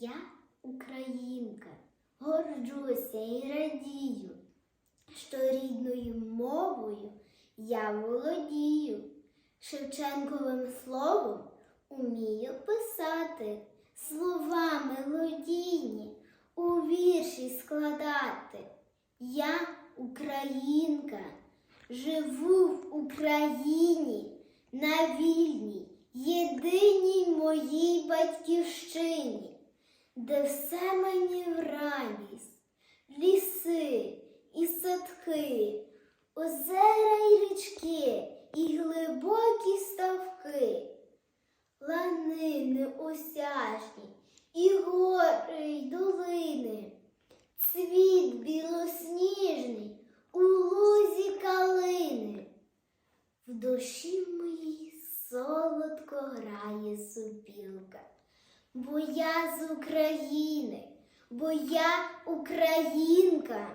Я українка, горджуся і радію, що рідною мовою я володію. Шевченковим словом умію писати, слова мелодійні у вірші складати. Я українка, живу в Україні на вільній, єдиній моїй батьківщині, де все мені в радість, ліси і садки, озера й річки, і глибокі ставки, ланини осяжні, і гори й долини, цвіт білосніжний у лузі калини. В душі моїй солодко грає супілка, бо я з України, бо я українка.